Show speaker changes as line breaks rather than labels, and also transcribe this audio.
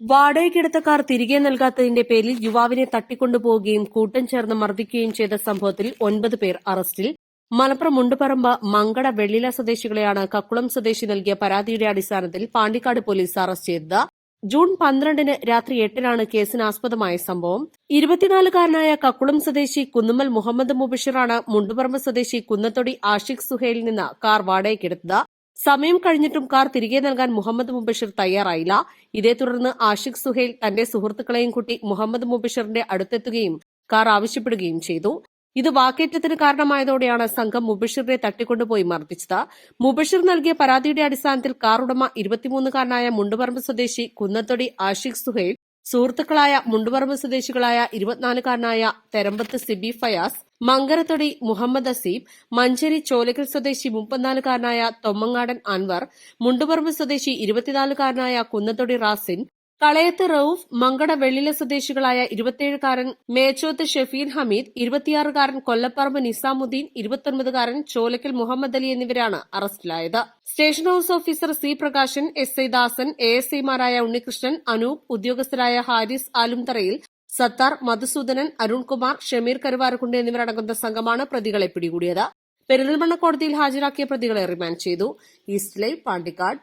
വാടകയ്ക്കെടുത്ത car തിരികെ നൽകാത്തതിന്റെ പേരിൽ യുവാവിനെ തട്ടിക്കൊണ്ടുപോവുകയും കൂട്ടം ചേർന്ന് മർദ്ദിക്കുകയും ചെയ്ത സംഭവത്തിൽ ഒൻപത് പേർ അറസ്റ്റിൽ. മലപ്പുറം മുണ്ടുപറമ്പ് മങ്കട വെള്ളില സ്വദേശികളെയാണ് കക്കുളം സ്വദേശി നൽകിയ പരാതിയുടെ അടിസ്ഥാനത്തിൽ പാണ്ടിക്കാട് പോലീസ് അറസ്റ്റ് ചെയ്തത്. ജൂൺ പന്ത്രണ്ടിന് രാത്രി എട്ടിനാണ് കേസിനാസ്പദമായ സംഭവം. ഇരുപത്തിനാലുകാരനായ കക്കുളം സ്വദേശി കുന്നുമ്മൽ മുഹമ്മദ് മുബഷിറാണ് മുണ്ടുപറമ്പ് സ്വദേശി കുന്നത്തൊടി ആഷിഖ് സുഹേലിൽ നിന്ന് കാർ വാടകയ്ക്കെടുത്തത്. സമയം കഴിഞ്ഞിട്ടും കാർ തിരികെ നൽകാൻ മുഹമ്മദ് മുബഷിർ തയ്യാറായില്ല. ഇതേ തുടർന്ന് ആഷിഖ് സുഹൈൽ തന്റെ സുഹൃത്തുക്കളെയും കൂട്ടി മുഹമ്മദ് മുബഷിറിന്റെ അടുത്തെത്തുകയും കാർ ആവശ്യപ്പെടുകയും ചെയ്തു. ഇത് വാക്കേറ്റത്തിന് കാരണമായതോടെയാണ് സംഘം മുബഷിറിനെ തട്ടിക്കൊണ്ടുപോയി മർദ്ദിച്ചത്. മുബഷിർ നൽകിയ പരാതിയുടെ അടിസ്ഥാനത്തിൽ കാർ ഉടമ ഇരുപത്തിമൂന്നുകാരനായ മുണ്ടുപറമ്പ് സ്വദേശി കുന്നത്തൊടി ആഷിഖ് സുഹൈൽ സുഹൃത്തുക്കളായ മുണ്ടുപറമ്പ് സ്വദേശികളായ ഇരുപത്തിനാലുകാരനായ തെരമ്പത്ത് സിബി ഫയാസ് മങ്കരത്തൊടി മുഹമ്മദ് അസീബ് മഞ്ചേരി ചോലക്കൽ സ്വദേശി മുപ്പത്തിനാലുകാരനായ തൊമ്മങ്ങാടൻ അൻവർ മുണ്ടുപറമ്പ് സ്വദേശി ഇരുപത്തിനാലുകാരനായ കുന്നത്തൊടി റാസിൻ കളയത്ത് റൌഫ് മങ്കട വെള്ളില സ്വദേശികളായ ഇരുപത്തിയേഴുകാരൻ മേച്ചോത്ത് ഷെഫീൻ ഹമീദ് ഇരുപത്തിയാറുകാരൻ കൊല്ലപ്പറമ്പ് നിസാമുദ്ദീൻ ഇരുപത്തൊൻപതുകാരൻ ചോലക്കൽ മുഹമ്മദ് അലി എന്നിവരാണ് അറസ്റ്റിലായത്. Station house officer C Prakashan S I Dasan A S ഐമാരായ ഉണ്ണികൃഷ്ണൻ അനൂപ് ഉദ്യോഗസ്ഥരായ ഹാരിസ് ആലുംതറയിൽ സത്താർ മധുസൂദനൻ അരുൺകുമാർ ഷമീർ കരുവാരക്കുണ്ട് എന്നിവരടങ്ങുന്ന സംഘമാണ് പ്രതികളെ പിടികൂടിയത്. പെരിന്തൽമണ്ണ കോടതിയിൽ ഹാജരാക്കിയ പ്രതികളെ റിമാൻഡ് ചെയ്തു. ഈസ്റ്റ് പാണ്ടിക്കാട്.